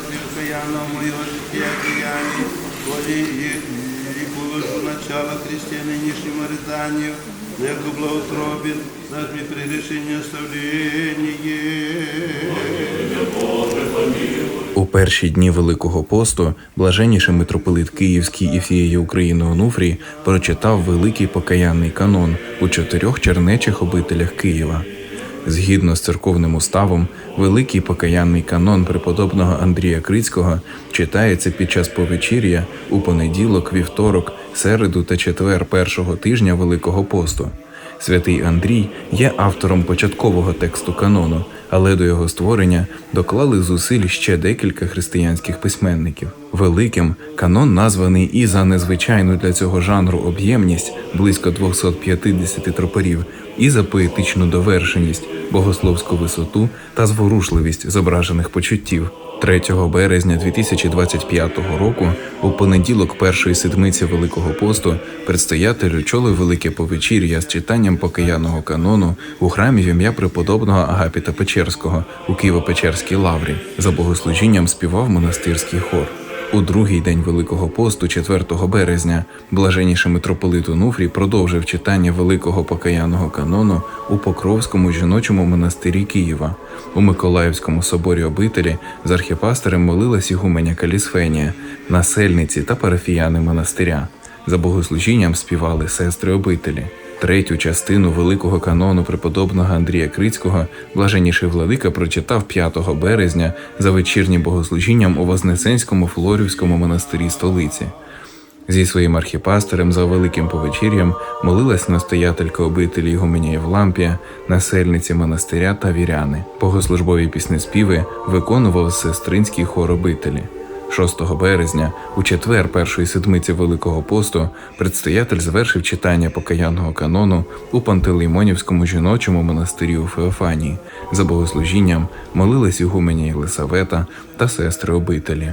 покаянного моего жития деяний, коли и, и положу начало Христе нынешнему рыданию, яко благоутробен, наш ми прегрешение оставление. У перші дні Великого посту блаженніший митрополит Київський і всієї України Онуфрій прочитав великий покаянний канон у чотирьох чернечих обителях Києва. Згідно з церковним уставом, великий покаянний канон преподобного Андрія Крицького читається під час повечір'я у понеділок, вівторок, середу та четвер першого тижня Великого посту. Святий Андрій є автором початкового тексту канону, але до його створення доклали зусиль ще декілька християнських письменників. Великим канон названий і за незвичайну для цього жанру об'ємність близько 250 тропарів, і за поетичну довершеність, богословську висоту та зворушливість зображених почуттів. 3 березня 2025 року, у понеділок першої седмиці Великого посту, предстоятель очолив велике повечір'я з читанням покаянного канону у храмі в ім'я преподобного Агапіта Печерського у Києво-Печерській лаврі. За богослужінням співав монастирський хор. У другий день Великого посту, 4 березня, блаженніший митрополит Онуфрій продовжив читання великого покаянного канону у Покровському жіночому монастирі Києва. У Миколаївському соборі обителі з архіпастерем молилась ігуменя Калісфенія, насельниці та парафіяни монастиря. За богослужінням співали сестри обителі. Третю частину великого канону преподобного Андрія Крицького блаженніший владика прочитав 5 березня за вечірнім богослужінням у Вознесенському Флорівському монастирі столиці. Зі своїм архіпастерем за великим повечір'ям молилась настоятелька обителі Ігуменя Євлампія, насельниці монастиря та віряни. Богослужбові піснеспіви виконував сестринський хор обителі. 6 березня, у четвер першої седмиці Великого посту, предстоятель завершив читання покаянного канону у Пантелеймонівському жіночому монастирі у Феофанії. За богослужінням молились ігумені Єлисавета та сестри обителі.